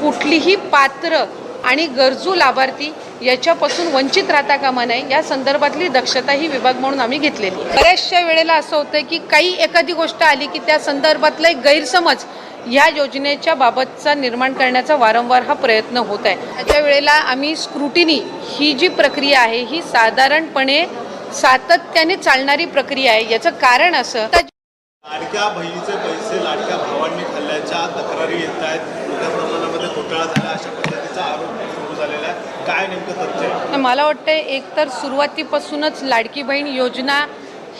कुठलीही पात्र आणि गरजू लाभार्थी याच्यापासून वंचित राहता कामा नये. या संदर्भातली दक्षता ही विभाग म्हणून आम्ही घेतलेली बऱ्याचशा वेळेला असं होतं की काही एखादी गोष्ट आली की त्या संदर्भातला एक गैरसमज या योजनेच्या बाबतचा निर्माण करण्याचा वारंवार हा प्रयत्न होत आहे. त्याच्या वेळेला आम्ही स्क्रुटिनी ही जी प्रक्रिया आहे ही साधारणपणे सातत्याने चालणारी प्रक्रिया आहे. याचं कारण असं लाडक्या बहिणीचे पैसे लाडक्या भावांनी खाल्ल्याच्या तक्रारी येत आहेत. मोठ्या घोटाळा झाला अशा पद्धतीचा आरोप सुरू झालेला आहे. काय नेमकं तथ्य मला वाटतं एकतर सुरुवातीपासूनच लाडकी बहीण योजना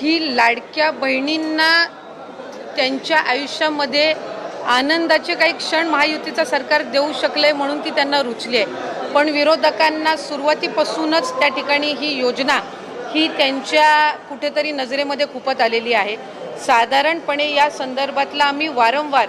ही लाडक्या बहिणींना त्यांच्या आयुष्यामध्ये आनंदाचे काही क्षण महायुतीचं सरकार देऊ शकले म्हणून ती त्यांना रुचली आहे. पण विरोधकांना सुरुवातीपासूनच त्या ठिकाणी ही योजना ही त्यांच्या कुठेतरी नजरेमध्ये खुपत आलेली आहे. साधारणपणे या संदर्भातला आम्ही वारंवार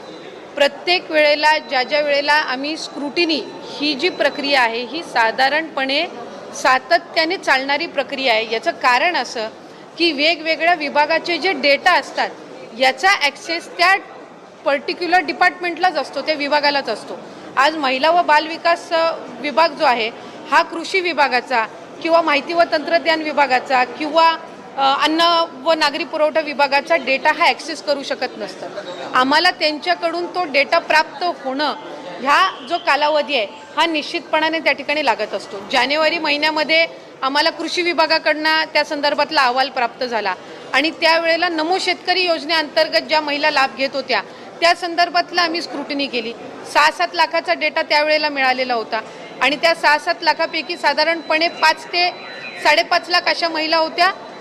प्रत्येक वेळेला ज्या ज्या वेळेला आम्ही स्क्रुटिनी ही जी प्रक्रिया आहे ही साधारणपणे सातत्याने चालणारी प्रक्रिया आहे. याचं कारण असं की वेगवेगळ्या विभागाचे जे डेटा असतात याचा ॲक्सेस त्या पर्टिक्युलर डिपार्टमेंटलाच असतो त्या विभागालाच असतो. आज महिला व बालविकास विभाग जो आहे हा कृषी विभागाचा किंवा माहिती व तंत्रज्ञान विभागाचा किंवा अन्न व नागरी पुरवठा विभागाचा डेटा हा ॲक्सेस करू शकत नसतं. आम्हाला त्यांच्याकडून तो डेटा प्राप्त होणं ह्या जो कालावधी आहे हा निश्चितपणाने त्या ठिकाणी लागत असतो. जानेवारी महिन्यामध्ये आम्हाला कृषी विभागाकडनं त्या संदर्भातला अहवाल प्राप्त झाला आणि त्यावेळेला नमो शेतकरी योजनेअंतर्गत ज्या महिला लाभ घेत होत्या त्या संदर्भातला आम्ही स्क्रुटनी केली. सहा सात लाखाचा डेटा त्यावेळेला मिळालेला होता आणि त्या सहा सात लाखापैकी साधारणपणे पाच ते साडेपाच लाख अशा महिला होत्या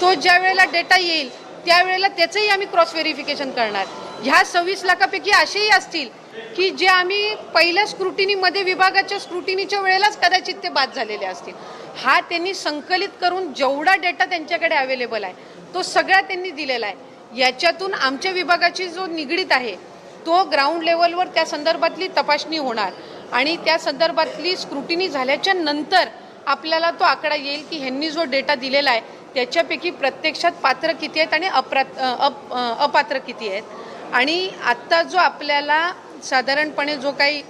तो ज्या वेळेला डेटा येईल त्यावेळेला त्याचंही आम्ही क्रॉस व्हेरिफिकेशन करणार. ह्या सव्वीस लाखापैकी असेही असतील की जे आम्ही पहिल्या स्क्रुटिनीमध्ये विभागाच्या स्क्रुटिनीच्या वेळेलाच कदाचित ते बाद झालेले असतील. हा त्यांनी संकलित करून जेवढा डेटा त्यांच्याकडे अवेलेबल आहे तो सगळा त्यांनी दिलेला आहे. याच्यातून आमच्या विभागाची जो निगडीत आहे तो ग्राउंड लेवलवर त्या संदर्भातली तपासणी होणार. आणि त्या संदर्भातली स्क्रुटिनी झाल्याच्यानंतर आपल्याला तो आकडा येईल की ह्यांनी जो डेटा दिलेला आहे त्याच्यापैकी प्रत्यक्षात पात्र किती आहेत आणि अपरा अप अपात्र किती आहेत? आणि आत्ता जो आपल्याला साधारणपणे जो काही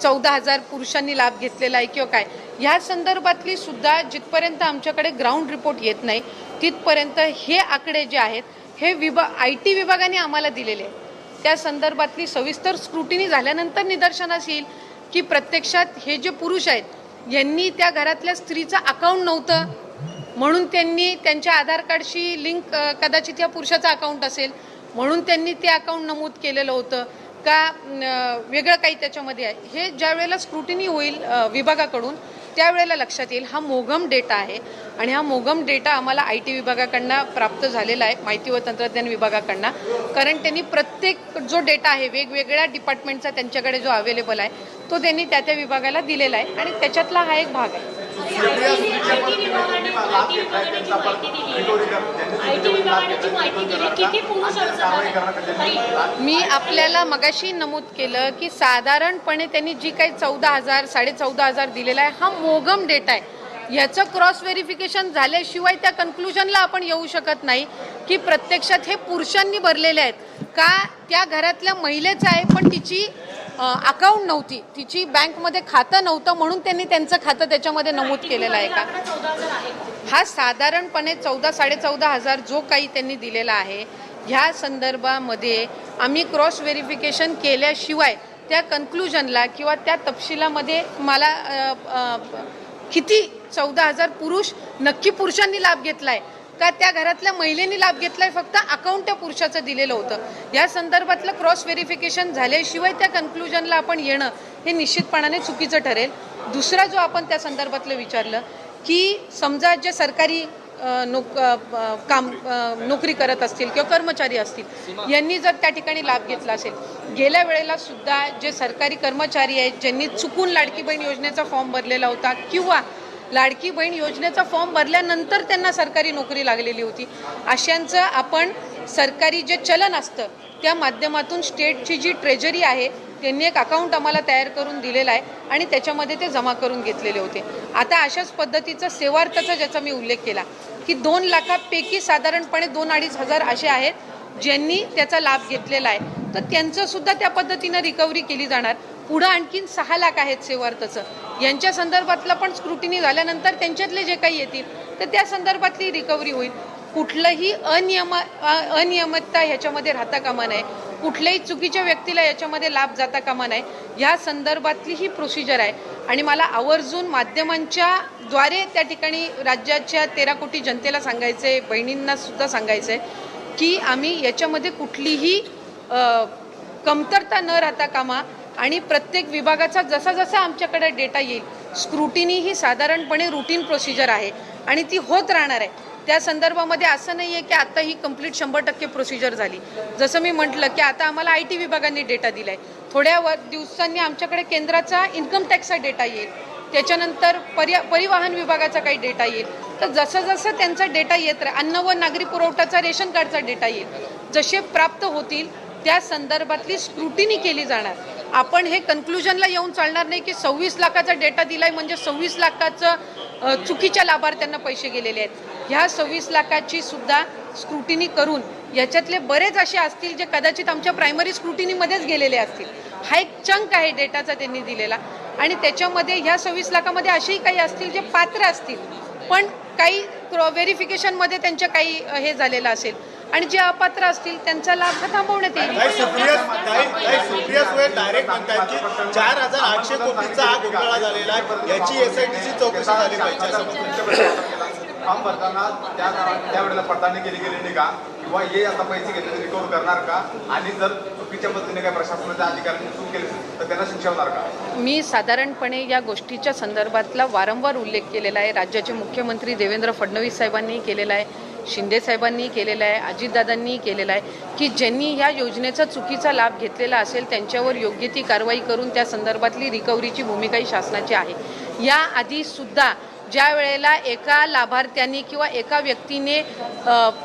चौदा हजार पुरुषांनी लाभ घेतलेला आहे किंवा काय ह्या संदर्भातली सुद्धा जिथपर्यंत आमच्याकडे ग्राउंड रिपोर्ट येत नाही तिथपर्यंत हे आकडे जे आहेत हे विभा आय टी विभागाने आम्हाला दिलेले आहेत. त्या संदर्भातली सविस्तर स्क्रुटिनी झाल्यानंतर निदर्शनास येईल की प्रत्यक्षात हे जे पुरुष आहेत यांनी त्या घरातल्या स्त्रीचं अकाउंट नव्हतं. म्हणून त्यांनी त्यांच्या आधार कार्डशी लिंक कदाचित या पुरुषाचं अकाउंट असेल म्हणून त्यांनी ते अकाउंट नमूद केलेलं होतं का वेगळं काही त्याच्यामध्ये आहे. हे ज्या वेळेला स्क्रुटिनी होईल विभागाकडून त्यावेळेला लक्षात येईल हा मोघम डेटा आहे. आणि हा मोघम डेटा आम्हाला आय टी विभागाकडनं प्राप्त झालेला आहे माहिती व तंत्रज्ञान विभागाकडनं. कारण त्यांनी प्रत्येक जो डेटा आहे वेगवेगळ्या डिपार्टमेंटचा त्यांच्याकडे जो अवेलेबल आहे तो त्यांनी त्या त्या विभागाला दिलेला आहे. आणि त्याच्यातला हा एक भाग आहे. मी आपल्याला मगाशी नमूद केलं की साधारणपणे त्यांनी जी काही चौदा हजार साडे चौदा हजार दिलेला आहे हा मोगम डेटा आहे. याचं क्रॉस व्हेरिफिकेशन झाल्याशिवाय त्या कन्क्लुजनला आपण येऊ शकत नाही की प्रत्यक्षात हे पुरुषांनी भरलेले आहेत. का त्या घरातल्या महिलेचं आहे पण तिची अकाउंट नव्हती. तिची बँकमध्ये खातं नव्हतं म्हणून त्यांनी त्यांचं खातं त्याच्यामध्ये नमूद केलेलं आहे का? हा साधारणपणे चौदा साडेचौदा हजार जो काही त्यांनी दिलेला आहे ह्या संदर्भामध्ये आम्ही क्रॉस व्हेरिफिकेशन केल्याशिवाय त्या कन्क्लुजनला किंवा त्या तपशिलामध्ये मला किती चौदा हजार पुरुष नक्की पुरुषांनी लाभ घेतला आहे का त्या घरातल्या महिलेनी लाभ घेतलाय? फक्त अकाउंट त्या पुरुषाचं दिलेलं होतं. या संदर्भातलं क्रॉस व्हेरिफिकेशन झाल्याशिवाय त्या कन्क्लुजनला आपण येणं हे निश्चितपणाने चुकीचं ठरेल. दुसरा जो आपण त्या संदर्भातलं विचारलं की समजा जे सरकारी नोक काम नोकरी करत असतील किंवा कर्मचारी असतील यांनी जर त्या ठिकाणी लाभ घेतला असेल गेल्या वेळेला सुद्धा जे सरकारी कर्मचारी आहेत ज्यांनी चुकून लाडकी बहीण योजनेचा फॉर्म भरलेला होता किंवा लाडकी बहीण योजनेचा फॉर्म भरल्यानंतर त्यांना सरकारी नोकरी लागलेली होती. अशांचं आपण सरकारी जे चलन असतं त्या माध्यमातून स्टेटची जी ट्रेजरी आहे त्यांनी एक अकाउंट आम्हाला तयार करून दिलेलं आहे आणि त्याच्यामध्ये ते जमा करून घेतलेले होते. आता अशाच पद्धतीचं सेवार्थाचा ज्याचा मी उल्लेख केला की दोन लाखापैकी साधारणपणे दोन अडीच हजार असे आहेत ज्यांनी त्याचा लाभ घेतलेला आहे. तर त्यांचंसुद्धा त्या पद्धतीनं रिकव्हरी केली जाणार. पुढं आणखीन सहा लाख आहेत सेवार्थचं यांच्या संदर्भातलं पण स्क्रुटिनी झाल्यानंतर त्यांच्यातले जे काही येतील तर त्या संदर्भातली रिकव्हरी होईल. कुठलंही अनियम अनियमितता ह्याच्यामध्ये राहता कामा नये. कुठल्याही चुकीच्या व्यक्तीला याच्यामध्ये लाभ जाता कामा नये. ह्या संदर्भातली ही प्रोसिजर आहे. आणि मला आवर्जून माध्यमांच्या द्वारे त्या ठिकाणी राज्याच्या तेरा कोटी जनतेला सांगायचं आहे बहिणींना सुद्धा सांगायचं आहे की आम्ही याच्यामध्ये कुठलीही कमतरता न राहता कामा आणि प्रत्येक विभागाचा जसा जसा आमच्याकडे डेटा येईल स्क्रुटिनी ही साधारणपणे रुटीन प्रोसिजर आहे. आणि ती होत राहणार आहे. त्या संदर्भामध्ये असं नाही आहे की आता ही कंप्लीट शंभर टक्के प्रोसिजर झाली. जसं मी म्हटलं की आता आम्हाला आय टी विभागाने डेटा दिला आहे थोड्या वर दिवसांनी आमच्याकडे केंद्राचा इन्कम टॅक्सचा डेटा येईल. त्याच्यानंतर पर्या परिवहन विभागाचा काही डेटा येईल. तर जसं जसं त्यांचा डेटा येत राहील अन्न व नागरी पुरवठाचा रेशन कार्डचा डेटा येईल. जसे प्राप्त होतील त्या संदर्भातली स्क्रुटिनी केली जाणार. आपण हे कन्क्लुजनला येऊन चालणार नाही की सव्वीस लाखाचा डेटा दिलाय म्हणजे सव्वीस लाखाचं चुकीच्या लाभार्थ्यांना पैसे गेलेले आहेत. ह्या सव्वीस लाखाची सुद्धा स्क्रुटिनी करून याच्यातले बरेच असे असतील जे कदाचित आमच्या प्रायमरी स्क्रुटिनीमध्येच गेलेले असतील. हा एक चंक आहे डेटाचा त्यांनी दिलेला. आणि त्याच्यामध्ये ह्या सव्वीस लाखामध्ये असेही काही असतील जे पात्र असतील. पण काही व्हेरिफिकेशनमध्ये त्यांच्या काही हे झालेलं असेल. आणि जे अपात्र असतील त्यांचा लाभ थांबवण्यात येईल. डायरेक्ट म्हणतात की चार हजार आठशे कोटीचा हा घोटाळा झालेला आहे. याची एस आय टीची चौकशी झाली पाहिजे फॉर्म भरताना त्या त्यावेळेला पडताळणी केली गेली नाही का? किंवा हे आता पैसे घेतले रिकवर करणार का? आणि जर चुकीच्या पद्धतीने काही प्रशासनाच्या अधिकाऱ्यांनी चूक केली असेल तर त्यांना शिक्षा होणार का? मी साधारणपणे या गोष्टीच्या संदर्भातला वारंवार उल्लेख केलेला आहे. राज्याचे मुख्यमंत्री देवेंद्र फडणवीस साहेबांनी केलेला आहे. शिंदे साहेबांनी केलेला आहे अजितदादांनी केलेला आहे की ज्यांनी या योजनेचा चुकीचा लाभ घेतलेला असेल त्यांच्यावर योग्य ती कारवाई करून त्या संदर्भातली रिकव्हरीची भूमिकाही शासनाची आहे. या आधी सुद्धा ज्या वेळेला एका लाभार्थ्यांनी किंवा एका व्यक्तीने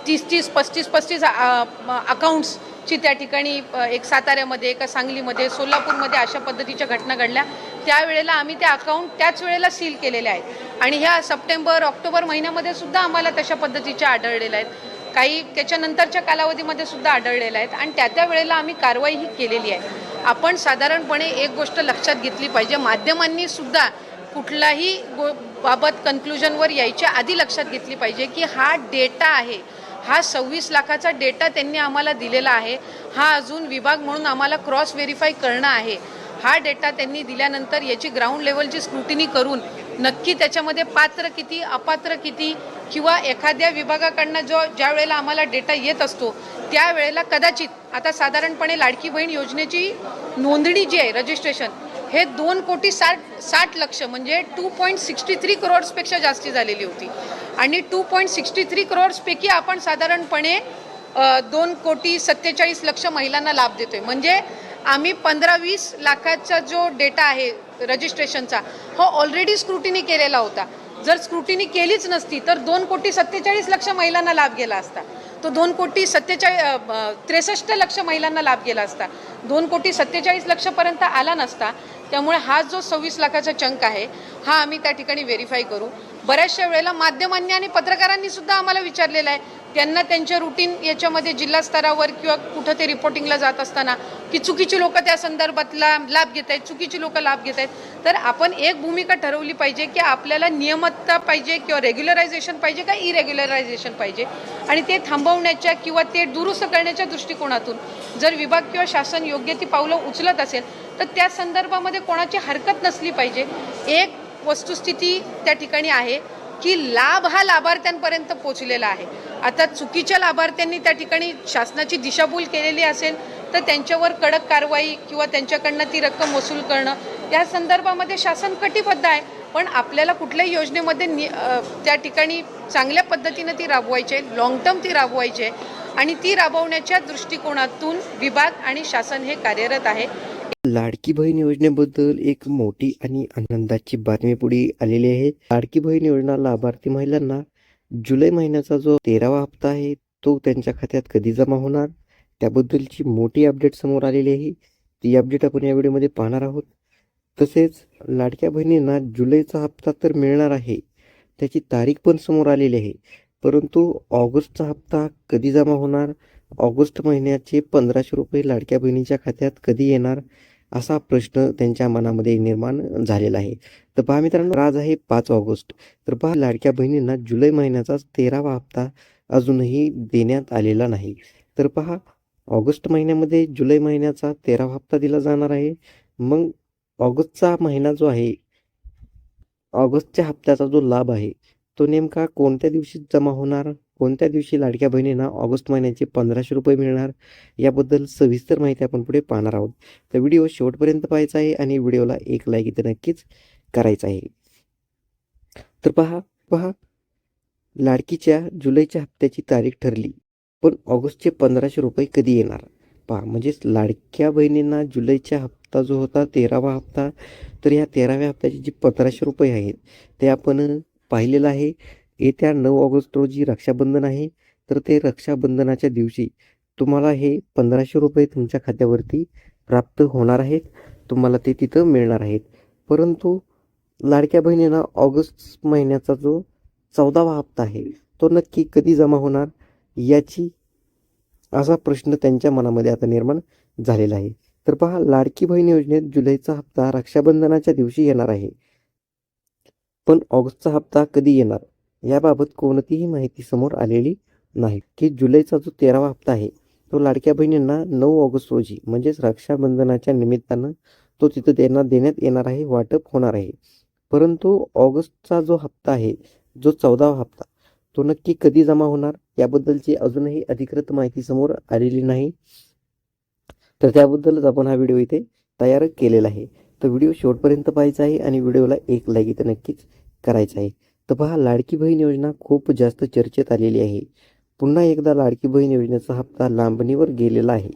तीस तीस पस्तीस पस्तीस अकाउंट्सची त्या ठिकाणी एक साताऱ्यामध्ये एका सांगलीमध्ये सोलापूरमध्ये अशा पद्धतीच्या घटना घडल्या त्यावेळेला आम्ही ते अकाउंट त्याच वेळेला सील केलेले आहेत आणि ह्या सप्टेंबर ऑक्टोबर महिन्यामध्ये सुद्धा आम्हाला तशा पद्धतीच्या आढळलेल्या आहेत. काही त्याच्यानंतरच्या कालावधीमध्ये सुद्धा आढळलेल्या आहेत. आणि त्या त्या वेळेला आम्ही कारवाई ही केलेली आहे. आपण साधारणपणे एक गोष्ट लक्षात घेतली पाहिजे. माध्यमांनी सुद्धा कुठलाही गो बाबत कन्क्लुजनवर यायच्या आधी लक्षात घेतली पाहिजे की हा डेटा आहे. हा सव्वीस लाखाचा डेटा त्यांनी आम्हाला दिलेला आहे. हा अजून विभाग म्हणून आम्हाला क्रॉस व्हेरीफाय करणं आहे. हा डेटा त्यांनी दिल्यानंतर याची ग्राउंड लेवलची स्क्रुटिनी करून नक्की त्याच्यामध्ये पात्र किती अपात्र किती किंवा एखाद्या विभागाकडनं जो ज्या वेळेला आम्हाला डेटा येत असतो त्यावेळेला कदाचित आता साधारणपणे लाडकी बहीण योजनेची नोंदणी जी आहे रजिस्ट्रेशन हे दोन कोटी साठ साठ लक्ष म्हणजे टू पॉईंट सिक्स्टी थ्री करोड्सपेक्षा जास्ती झालेली होती. आणि टू पॉईंट सिक्स्टी थ्री करोड्सपैकी आपण साधारणपणे दोन कोटी सत्तेचाळीस लक्ष महिलांना लाभ देतोय. म्हणजे आम्ही पंधरा वीस लाखाचा जो डेटा आहे रजिस्ट्रेशनचा हा ऑलरेडी स्क्रुटिनी केलेला होता. जर स्क्रुटिनी केलीच नसती तर दोन कोटी सत्तेचाळीस लक्ष महिलांना लाभ गेला असता. तो दोन कोटी सत्तेचाळीस त्रेसष्ट लक्ष महिलांना लाभ गेला असता. दोन कोटी सत्तेचाळीस लक्षपर्यंत आला नसता. त्यामुळे हा जो सव्वीस लाखाचा चंक आहे हा आम्ही त्या ठिकाणी व्हेरीफाय करू. बऱ्याचशा वेळेला माध्यमांनी आणि पत्रकारांनी सुद्धा आम्हाला विचारलेलं आहे. त्यांना त्यांच्या रुटीन याच्यामध्ये जिल्हा स्तरावर किंवा कुठं ते रिपोर्टिंगला जात असताना की चुकीची लोक त्या संदर्भातला लाभ घेत आहेत चुकीची लोक लाभ घेत आहेत. तर आपण एक भूमिका ठरवली पाहिजे की आपल्याला नियमितता पाहिजे किंवा रेग्युलरायझेशन पाहिजे का इरेग्युलरायझेशन पाहिजे? आणि ते थांबवण्याच्या किंवा ते दुरुस्त करण्याच्या दृष्टिकोनातून जर विभाग किंवा शासन योग्य ती पावलं उचलत असेल तर त्या संदर्भामध्ये कोणाची हरकत नसली पाहिजे. एक वस्तुस्थिती त्या ठिकाणी आहे की लाभ हा लाभार्थ्यांपर्यंत पोचलेला आहे. आता चुकीच्या लाभार्थ्यांनी त्या ठिकाणी शासनाची दिशाभूल केलेली असेल तर त्यांच्यावर कडक कारवाई किंवा त्यांच्याकडनं ती रक्कम वसूल करणं या संदर्भामध्ये शासन कटिबद्ध आहे. पण आपल्याला कुठल्याही योजनेमध्ये नि त्या ठिकाणी चांगल्या पद्धतीनं ती राबवायची आहे लॉंग टर्म ती राबवायची आहे. आणि ती राबवण्याच्या दृष्टिकोनातून विभाग आणि शासन हे कार्यरत आहे. लाडकी बहीण योजनेबद्दल एक मोठी आणि आनंदाची बातमी पुढे आलेली आहे. लाडकी बहीण योजना लाभार्थी महिलांना जुलै महिन्याचा जो तेरावा हप्ता आहे तो त्यांच्या खात्यात कधी जमा होणार? त्याबद्दलची मोठी अपडेट समोर आलेली आहे. ती अपडेट आपण या व्हिडिओमध्ये पाहणार आहोत. तसेच लाडक्या बहिणींना जुलैचा हप्ता तर मिळणार आहे त्याची तारीख पण समोर आलेली आहे. परंतु ऑगस्टचा हप्ता कधी जमा होणार? ऑगस्ट महिन्याचे पंधराशे रुपये लाडक्या बहिणीच्या खात्यात कधी येणार असा प्रश्न त्यांच्या मनामध्ये निर्माण झालेला आहे. तर पहा मित्रांनो आज आहे पाच ऑगस्ट. तर पहा लाडक्या बहिणींना जुलै महिन्याचा तेरावा हप्ता अजूनही देण्यात आलेला नाही. तर पहा ऑगस्ट महिन्यामध्ये जुलै महिन्याचा तेरावा हप्ता दिला जाणार आहे. मग ऑगस्टचा महिना जो आहे ऑगस्टच्या हप्त्याचा जो लाभ आहे तो नेमका कोणत्या दिवशी जमा होणार? कोणत्या दिवशी लाडक्या बहिणींना ऑगस्ट महिन्याचे पंधराशे रुपये मिळणार? याबद्दल सविस्तर माहिती आपण पुढे पाहणार आहोत. तर व्हिडिओ शेवटपर्यंत पाहायचा आहे आणि व्हिडिओला एक लाईक इथे नक्कीच करायचा आहे. तर पहा पहा. लाडकीच्या जुलैच्या हप्त्याची तारीख ठरली. पण ऑगस्टचे पंधराशे रुपये कधी येणार? पहा म्हणजेच लाडक्या बहिणींना जुलैचा हप्ता जो होता तेरावा हप्ता तर या तेराव्या हप्त्याचे जे पंधराशे रुपये आहेत ते आपण पाहिलेलं आहे. येत्या नऊ ऑगस्ट रोजी रक्षाबंधन आहे तर ते रक्षाबंधनाच्या दिवशी तुम्हाला हे पंधराशे रुपये तुमच्या खात्यावरती प्राप्त होणार आहेत. तुम्हाला ते तिथं मिळणार आहेत. परंतु लाडक्या बहिणींना ऑगस्ट महिन्याचा जो चौदावा हप्ता आहे तो नक्की कधी जमा होणार याची असा प्रश्न त्यांच्या मनामध्ये आता निर्माण झालेला आहे. तर पहा लाडकी बहीण योजनेत जुलैचा हप्ता रक्षाबंधनाच्या दिवशी येणार आहे. पण ऑगस्टचा हप्ता कधी येणार? याबाबत कोणतीही माहिती समोर आलेली नाही. की जुलैचा जो तेरावा हप्ता आहे तो लाडक्या बहिणींना नऊ ऑगस्ट रोजी म्हणजेच रक्षाबंधनाच्या निमित्तानं तो तिथं त्यांना देण्यात येणार आहे वाटप होणार आहे. परंतु ऑगस्टचा जो हप्ता आहे जो चौदावा हप्ता तो नक्की कधी जमा होणार याबद्दलची अजूनही अधिकृत माहिती समोर आलेली नाही. तर त्याबद्दलच आपण हा व्हिडिओ इथे तयार केलेला आहे. तर व्हिडिओ शेवटपर्यंत पाहायचा आहे आणि व्हिडिओला एक लाईक इथं नक्कीच करायचा आहे. तर पहा लाडकी बहीण योजना खूप जास्त चर्चेत आलेली आहे. पुन्हा एकदा लाडकी बहीण योजनेचा हप्ता लांबणीवर गेलेला आहे.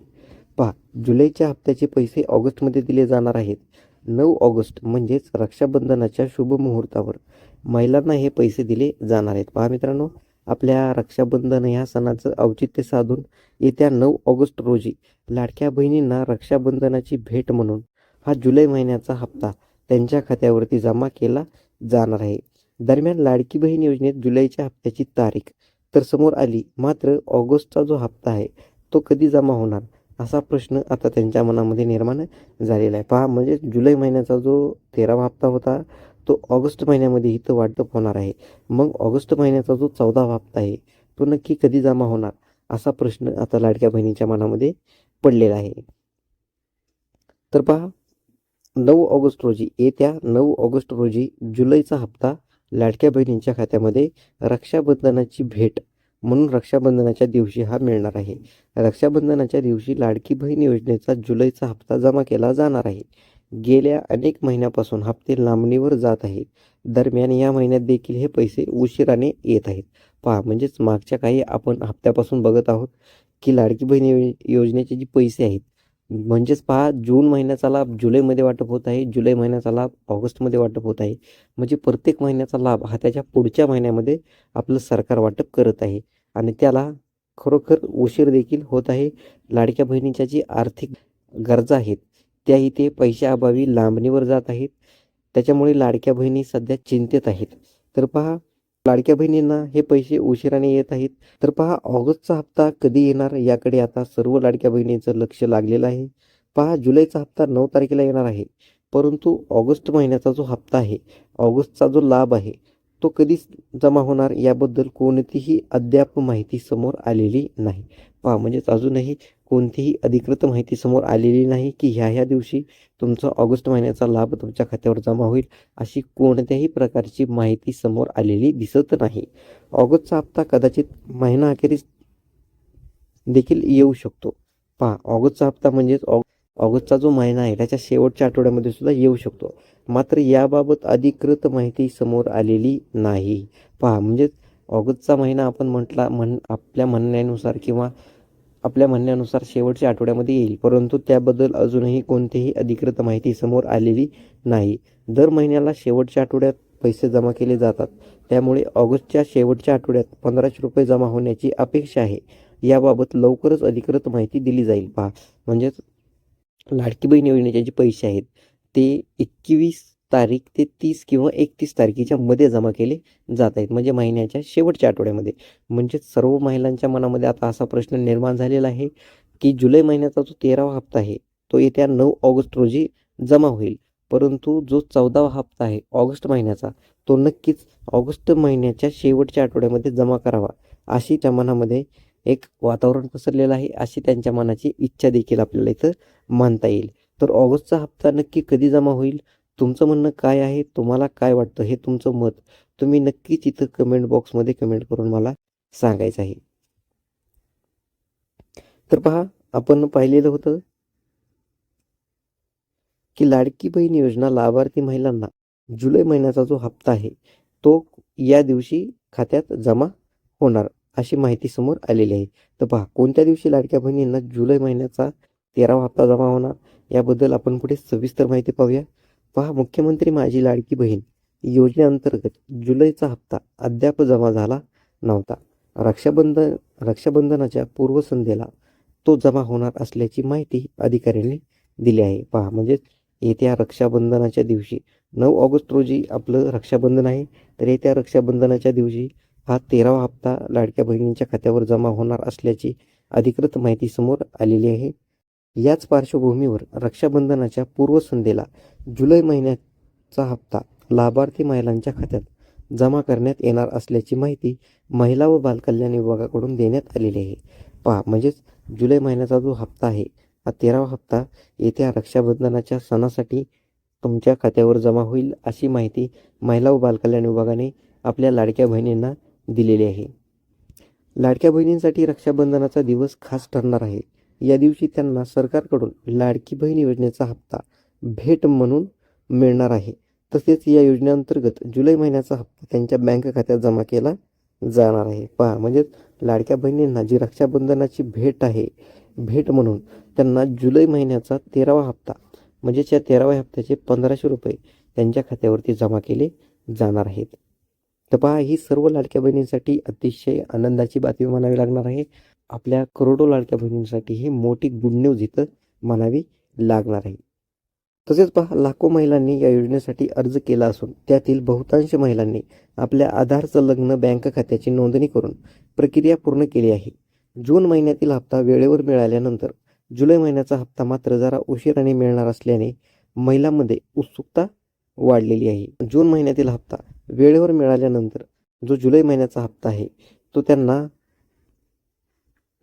पहा जुलैच्या हप्त्याचे पैसे ऑगस्टमध्ये दिले जाणार आहेत. नऊ ऑगस्ट म्हणजेच रक्षाबंधनाच्या शुभ मुहूर्तावर महिलांना हे पैसे दिले जाणार आहेत. पहा मित्रांनो आपल्या रक्षाबंधन ह्या सणाचं औचित्य साधून येत्या नऊ ऑगस्ट रोजी लाडक्या बहिणींना रक्षाबंधनाची भेट म्हणून हा जुलै महिन्याचा हप्ता त्यांच्या खात्यावरती जमा केला जाणार आहे. दरम्यान लाडकी बहीण योजनेत जुलैच्या हप्त्याची तारीख. तर समोर आली मात्र ऑगस्टचा जो हप्ता आहे तो कधी जमा होणार? असा प्रश्न आता त्यांच्या मनामध्ये निर्माण झालेला आहे. पहा म्हणजे जुलै महिन्याचा जो तेरावा हप्ता होता तो ऑगस्ट महिन्यामध्ये इथं वाटप होणार आहे. मग ऑगस्ट महिन्याचा जो चौदावा हप्ता आहे तो नक्की कधी जमा होणार? असा प्रश्न आता लाडक्या बहिणीच्या मनामध्ये पडलेला आहे. तर पहा नऊ ऑगस्ट रोजी येत्या नऊ ऑगस्ट रोजी जुलैचा हप्ता लाडक्या बहिणींच्या खात्यामध्ये रक्षाबंधनाची भेट. म्हणून रक्षाबंधनाच्या दिवशी हा मिळणार आहे. रक्षाबंधनाच्या दिवशी लाडकी बहीण योजनेचा जुलैचा हप्ता जमा केला जाणार आहे. गेल्या अनेक महिन्यापासून हप्ते लांबणीवर जात आहेत. दरम्यान या महिन्यात देखील हे पैसे उशिराने येत आहेत. पहा म्हणजेच मागच्या काही आपण हप्त्यापासून बघत आहोत की लाडकी बहीण योज- योजनेचे जे पैसे आहेत म्हणजेच पहा जून महिन्याचा लाभ जुलैमध्ये वाटप होत आहे जुलै महिन्याचा लाभ ऑगस्टमध्ये वाटप होत आहे. म्हणजे प्रत्येक महिन्याचा लाभ हा त्याच्या पुढच्या महिन्यामध्ये आपलं सरकार वाटप करत आहे. आणि त्याला खरोखर उशीर देखील होत आहे. लाडक्या बहिणीच्या जी आर्थिक गरजा आहेत त्याही ते पैशाअभावी लांबणीवर जात आहेत. त्याच्यामुळे लाडक्या बहिणी सध्या चिंतेत आहेत. तर पहा लाडक्या बहिणींना हे पैसे उशिराने येत आहेत. तर पहा ऑगस्टचा हप्ता कधी येणार? याकडे आता सर्व लाडक्या बहिणींचं लक्ष लागलेलं आहे. पहा जुलैचा हप्ता नऊ तारखेला येणार आहे. परंतु ऑगस्ट महिन्याचा जो हप्ता आहे ऑगस्टचा जो लाभ आहे तो कधी जमा होणार याबद्दल कोणतीही अद्याप माहिती समोर आलेली नाही. पहा म्हणजेच अजूनही कोणतीही अधिकृत माहिती समोर आलेली नाही की ह्या ह्या दिवशी तुमचा ऑगस्ट महिन्याचा लाभ तुमच्या खात्यावर जमा होईल अशी कोणत्याही प्रकारची माहिती समोर आलेली दिसत नाही. ऑगस्टचा हप्ता कदाचित महिना अखेरीस देखील येऊ शकतो. पहा ऑगस्टचा हप्ता म्हणजेच ऑग ऑगस्टचा जो महिना आहे त्याच्या शेवटच्या आठवड्यामध्ये सुद्धा येऊ शकतो. मात्र याबाबत अधिकृत माहिती समोर आलेली नाही. पहा म्हणजेच ऑगस्टचा महिना आपण म्हटला म्हण आपल्या म्हणण्यानुसार किंवा आपल्या म्हणण्यानुसार शेवटच्या आठवड्यामध्ये येईल. परंतु त्याबद्दल अजूनही कोणतीही अधिकृत माहिती समोर आलेली नाही. दर महिन्याला शेवटच्या आठवड्यात पैसे जमा केले जातात. त्यामुळे ऑगस्टच्या शेवटच्या आठवड्यात पंधराशे रुपये जमा होण्याची अपेक्षा आहे. याबाबत लवकरच अधिकृत माहिती दिली जाईल. पहा म्हणजेच लाडकी बहीण योजनेचे जे पैसे आहेत ते एकवीस तारीख ते तीस किंवा एकतीस तारखेच्या मध्ये जमा केले जात आहेत. म्हणजे महिन्याच्या शेवटच्या आठवड्यामध्ये. म्हणजे सर्व महिलांच्या मनामध्ये आता असा प्रश्न निर्माण झालेला आहे की जुलै महिन्याचा जो तेरावा हप्ता आहे तो येत्या नऊ ऑगस्ट रोजी जमा होईल. परंतु जो चौदावा हप्ता आहे ऑगस्ट महिन्याचा तो नक्कीच ऑगस्ट महिन्याच्या शेवटच्या आठवड्यामध्ये जमा करावा अशी त्या मनामध्ये एक वातावरण पसरलेलं आहे अशी त्यांच्या मनाची इच्छा देखील आपल्याला इथं मानता येईल. तर ऑगस्टचा हप्ता नक्की कधी जमा होईल? तुमचं म्हणणं काय आहे? तुम्हाला काय वाटतं? हे तुमचं मत. तुम्ही नक्कीच इथं कमेंट बॉक्समध्ये कमेंट करून मला सांगायचं आहे. तर पहा आपण पाहिलेलं होतं की लाडकी बहीण योजना लाभार्थी महिलांना जुलै महिन्याचा जो हप्ता आहे तो या दिवशी खात्यात जमा होणार अशी माहिती समोर आलेली आहे. तर पहा कोणत्या दिवशी लाडक्या बहिणींना जुलै महिन्याचा तेरावा हप्ता जमा होणार? याबद्दल आपण पुढे सविस्तर माहिती पाहूया. पहा मुख्यमंत्री माझी लाडकी बहीण योजनेअंतर्गत जुलैचा हप्ता अद्याप जमा झाला नव्हता. रक्षाबंधन रक्षाबंधनाच्या पूर्वसंध्येला तो जमा होणार असल्याची माहिती अधिकाऱ्यांनी दिली आहे. पहा म्हणजेच येत्या रक्षाबंधनाच्या दिवशी नऊ ऑगस्ट रोजी आपलं रक्षाबंधन आहे तर येत्या रक्षाबंधनाच्या दिवशी हा तेरावा हप्ता लाडक्या बहिणींच्या खात्यावर जमा होणार असल्याची अधिकृत माहिती समोर आलेली आहे. याच पार्श्वभूमीवर रक्षाबंधनाच्या पूर्वसंध्येला जुलै महिन्याचा हप्ता लाभार्थी महिलांच्या खात्यात जमा करण्यात येणार असल्याची माहिती महिला व बालकल्याण विभागाकडून देण्यात आलेली आहे. पहा म्हणजेच जुलै महिन्याचा जो हप्ता आहे हा तेरावा हप्ता येत्या रक्षाबंधनाच्या सणासाठी तुमच्या खात्यावर जमा होईल अशी माहिती महिला व बालकल्याण विभागाने आपल्या लाडक्या बहिणींना दिलेली आहे. लाडक्या बहिणींसाठी रक्षाबंधनाचा दिवस खास ठरणार आहे. या दिवशी त्यांना सरकारकडून लाडकी बहीण योजनेचा हप्ता भेट म्हणून मिळणार आहे. तसेच या योजनेअंतर्गत जुलै महिन्याचा हप्ता त्यांच्या बँक खात्यात जमा केला जाणार आहे. पहा म्हणजेच लाडक्या बहिणींना जी रक्षाबंधनाची भेट आहे भेट म्हणून त्यांना जुलै महिन्याचा तेरावा हप्ता म्हणजेच या तेराव्या हप्त्याचे पंधराशे रुपये त्यांच्या खात्यावरती जमा केले जाणार आहेत. तर पहा ही सर्व लाडक्या बहिणींसाठी अतिशय आनंदाची बातमी म्हणावी लागणार आहे. आपल्या करोडो लाडक्या बहिणींसाठी ही मोठी गुड न्यूज इथं म्हणावी लागणार आहे. तसेच पहा लाखो महिलांनी या योजनेसाठी अर्ज केला असून त्यातील बहुतांश महिलांनी आपल्या आधारचं लग्न बँक खात्याची नोंदणी करून प्रक्रिया पूर्ण केली आहे. जून महिन्यातील हप्ता वेळेवर मिळाल्यानंतर जुलै महिन्याचा हप्ता मात्र जरा उशिराने मिळणार असल्याने महिलांमध्ये उत्सुकता वाढलेली आहे. जून महिन्यातील हप्ता वेळेवर मिळाल्यानंतर जो जुलै महिन्याचा हप्ता आहे तो त्यांना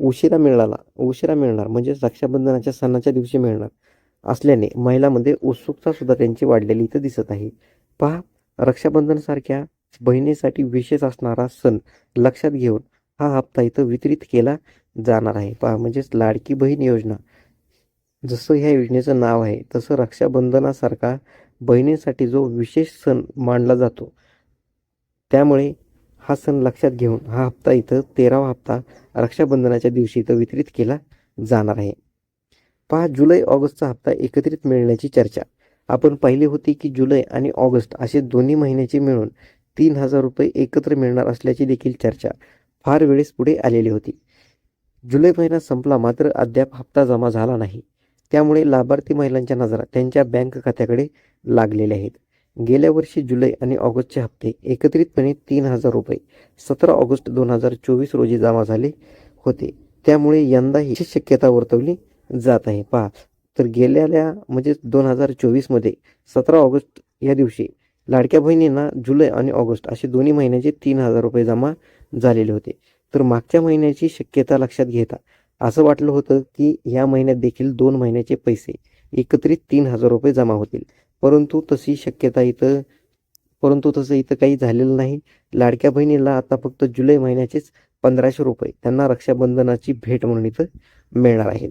उशिरा मिळाला उशिरा मिळणार. म्हणजे रक्षाबंधनाच्या सणाच्या दिवशी मिळणार. असल्याने महिलांमध्ये उत्सुकता सुद्धा त्यांची वाढलेली इथं दिसत आहे. पहा रक्षाबंधनसारख्या बहिणीसाठी विशेष असणारा सण लक्षात घेऊन हा हप्ता इथं वितरित केला जाणार आहे. पहा म्हणजेच लाडकी बहीण योजना. जसं ह्या योजनेचं नाव आहे तसं रक्षाबंधनासारखा बहिणींसाठी जो विशेष सण मानला जातो त्यामुळे हा सण लक्षात घेऊन हा हप्ता इथं तेरावा हप्ता रक्षाबंधनाच्या दिवशी इथं वितरित केला जाणार आहे. पहा जुलै ऑगस्टचा हप्ता एकत्रित मिळण्याची चर्चा. आपण पाहिली होती की जुलै आणि ऑगस्ट असे दोन्ही महिन्याचे मिळून तीन हजार रुपये एकत्र मिळणार असल्याची देखील चर्चा फार वेळेस पुढे आलेली होती. जुलै महिना संपला मात्र अद्याप हप्ता जमा झाला नाही. त्यामुळे लाभार्थी महिलांच्या नजरा त्यांच्या बँक खात्याकडे लागलेल्या आहेत. गेल्या वर्षी जुलै आणि ऑगस्टचे हप्ते एकत्रितपणे तीन हजार रुपये. सतरा ऑगस्ट दोन हजार चोवीस रोजी जमा झाले होते. त्यामुळे यंदा ही शक्यता वर्तवली जात आहे. पहा तर गेल्याल्या म्हणजे दोन हजार चोवीसमध्ये सतरा ऑगस्ट या दिवशी लाडक्या बहिणींना जुलै आणि ऑगस्ट असे दोन्ही महिन्याचे तीन हजार रुपये जमा झालेले होते. तर मागच्या महिन्याची शक्यता लक्षात घेता. असं वाटलं होतं की या महिन्यात देखील दोन महिन्याचे पैसे एकत्रित तीन हजार रुपये जमा होतील. परंतु तशी शक्यता इथं परंतु तसं इथं काही झालेलं नाही. लाडक्या बहिणीला आता फक्त जुलै महिन्याचेच पंधराशे रुपये. त्यांना रक्षाबंधनाची भेट म्हणून इथं मिळणार आहे.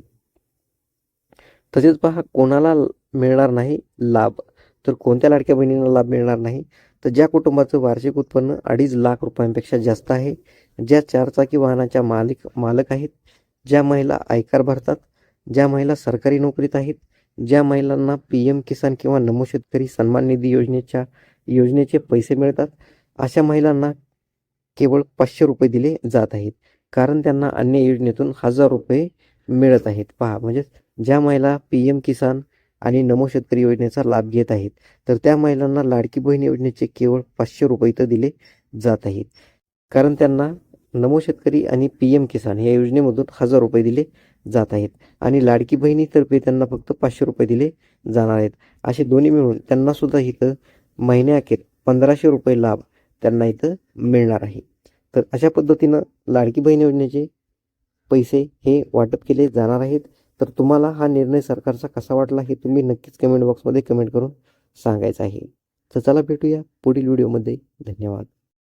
तसेच पहा कोणाला मिळणार नाही लाभ? तर कोणत्या लाडक्या बहिणींना लाभ मिळणार नाही? तर ज्या कुटुंबाचं वार्षिक उत्पन्न अडीच लाख रुपयांपेक्षा जास्त आहे ज्या चारचाकी वाहनाच्या मालिक मालक आहेत ज्या महिला आयकर भरतात ज्या महिला सरकारी नोकरीत आहेत ज्या महिलांना पी एम किसान किंवा नमो शेतकरी सन्मान निधी योजनेच्या योजनेचे पैसे मिळतात अशा महिलांना केवळ पाचशे रुपये दिले जात आहेत. कारण त्यांना अन्य योजनेतून हजार रुपये मिळत आहेत. पहा म्हणजे ज्या महिला पी एम किसान आणि नमो शेतकरी योजनेचा लाभ घेत आहेत तर त्या महिलांना लाडकी बहीण योजनेचे केवळ पाचशे रुपये तर दिले जात आहेत. कारण त्यांना नमो शेतकरी आणि पी एम किसान या योजनेमधून हजार रुपये दिले जात आहेत. आणि लाडकी बहिणीतर्फे त्यांना फक्त पाचशे रुपये दिले जाणार आहेत. असे दोन्ही मिळून त्यांना सुद्धा इथं महिन्याअखेर पंधराशे रुपये लाभ त्यांना इथं मिळणार आहे. तर अशा पद्धतीनं लाडकी बहीण योजनेचे पैसे हे वाटप केले जाणार आहेत. तर तुम्हाला हा निर्णय सरकारचा कसा वाटला हे तुम्ही नक्कीच कमेंट बॉक्समध्ये कमेंट करून सांगायचं आहे. तर चला भेटूया पुढील व्हिडिओमध्ये. धन्यवाद.